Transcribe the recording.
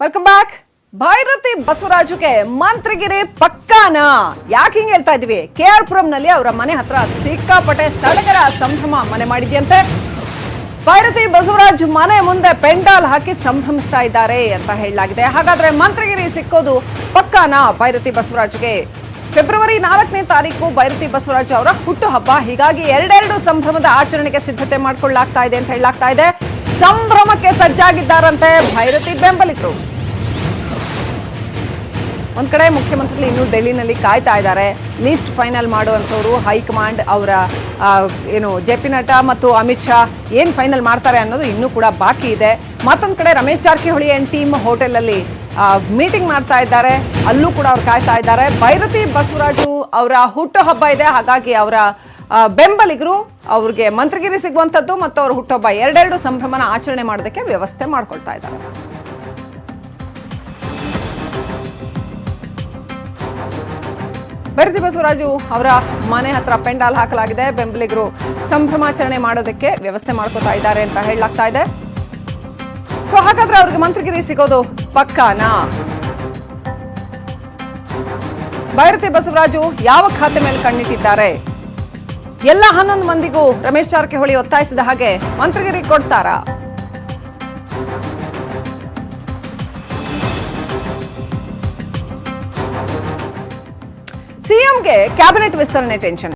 Welcome back Byrathi ಬಸವರಾಜುಗೆ ಮಂತ್ರಿಗಿರಿ ಪಕ್ಕಾನ? ಯಾಕೆ ಹಿಂಗ್ ಹೇಳ್ತಾ ಇದೀವಿ? ಕೆ ಆರ್ ಪುರಂನಲ್ಲಿ ಅವರ ಮನೆ ಹತ್ರ ಸಿಕ್ಕಾಪಟ್ಟೆ ಸಡಗರ ಸಂಭ್ರಮ ಮನೆ ಮಾಡಿದ್ಯಂತೆ. ಭೈರತಿ ಬಸವರಾಜ್ ಮನೆ ಮುಂದೆ ಪೆಂಡಾಲ್ ಹಾಕಿ ಸಂಭ್ರಮಿಸ್ತಾ ಇದ್ದಾರೆ ಅಂತ ಹೇಳಲಾಗಿದೆ. ಹಾಗಾದ್ರೆ ಮಂತ್ರಿಗಿರಿ ಸಿಕ್ಕೋದು ಪಕ್ಕಾನ ಭೈರತಿ ಬಸವರಾಜ್ಗೆ? ಫೆಬ್ರವರಿ ನಾಲ್ಕನೇ ತಾರೀಕು ಭೈರತಿ ಬಸವರಾಜ್ ಅವರ ಹುಟ್ಟುಹಬ್ಬ. ಹೀಗಾಗಿ ಎರಡೆರಡು ಸಂಭ್ರಮದ ಆಚರಣೆಗೆ ಸಿದ್ಧತೆ ಮಾಡಿಕೊಳ್ಳಲಾಗ್ತಾ ಇದೆ ಅಂತ ಹೇಳಲಾಗ್ತಾ ಇದೆ. ಸಂಭ್ರಮಕ್ಕೆ ಸಜ್ಜಾಗಿದ್ದಾರಂತೆ ಭೈರತಿ ಬೆಂಬಲಿಗರು ಒಂದ್ ಕಡೆ ಮುಖ್ಯಮಂತ್ರಿಗಳು ಇನ್ನೂ ಡೆಲ್ಲಿನಲ್ಲಿ ಕಾಯ್ತಾ ಇದ್ದಾರೆ. ಲಿಸ್ಟ್ ಫೈನಲ್ ಮಾಡುವಂಥವ್ರು ಹೈಕಮಾಂಡ್ ಅವರ ಏನು, ಜೆ ಪಿ ನಡ್ಡಾ ಮತ್ತು ಅಮಿತ್ ಶಾ ಏನು ಫೈನಲ್ ಮಾಡ್ತಾರೆ ಅನ್ನೋದು ಇನ್ನೂ ಕೂಡ ಬಾಕಿ ಇದೆ. ಮತ್ತೊಂದು ಕಡೆ ರಮೇಶ್ ಜಾರಕಿಹೊಳಿ ಅಂಡ್ ಟೀಮ್ ಹೋಟೆಲಲ್ಲಿ ಮೀಟಿಂಗ್ ಮಾಡ್ತಾ ಇದ್ದಾರೆ. ಅಲ್ಲೂ ಕೂಡ ಅವ್ರು ಕಾಯ್ತಾ ಇದ್ದಾರೆ. ಭೈರತಿ ಬಸವರಾಜು ಅವರ ಹುಟ್ಟುಹಬ್ಬ ಇದೆ. ಹಾಗಾಗಿ ಅವರ ಬೆಂಬಲಿಗರು ಅವ್ರಿಗೆ ಮಂತ್ರಿಗಿರಿ ಸಿಗುವಂಥದ್ದು ಮತ್ತು ಅವ್ರ ಹುಟ್ಟೊಬ್ಬ ಎರಡೆರಡು ಸಂಭ್ರಮನ ಆಚರಣೆ ಮಾಡೋದಕ್ಕೆ ವ್ಯವಸ್ಥೆ ಮಾಡ್ಕೊಳ್ತಾ ಇದ್ದಾರೆ. ಭೈರತಿ ಬಸವರಾಜು ಅವರ ಮನೆ ಹತ್ರ ಪೆಂಡಾಲ್ ಹಾಕಲಾಗಿದೆ. ಬೆಂಬಲಿಗರು ಸಂಭ್ರಮಾಚರಣೆ ಮಾಡೋದಕ್ಕೆ ವ್ಯವಸ್ಥೆ ಮಾಡ್ಕೋತಾ ಇದ್ದಾರೆ ಅಂತ ಹೇಳಲಾಗ್ತಾ ಇದೆ. ಸೊ ಹಾಗಾದ್ರೆ ಅವ್ರಿಗೆ ಮಂತ್ರಿಗಿರಿ ಸಿಗೋದು ಪಕ್ಕಾನಾ? ಭೈರತಿ ಬಸವರಾಜು ಯಾವ ಖಾತೆ ಮೇಲೆ ಕಣ್ಣಿಟ್ಟಿದ್ದಾರೆ ಎಲ್ಲ ಹನ್ನೊಂದು ಮಂದಿಗೂ ರಮೇಶ್ ಜಾರಕಿಹೊಳಿ ಒತ್ತಾಯಿಸಿದ ಹಾಗೆ ಮಂತ್ರಿಗಿರಿ ಕೊಡ್ತಾರಾ? ಸಿಎಂಗೆ ಕ್ಯಾಬಿನೆಟ್ ವಿಸ್ತರಣೆ ಟೆನ್ಷನ್.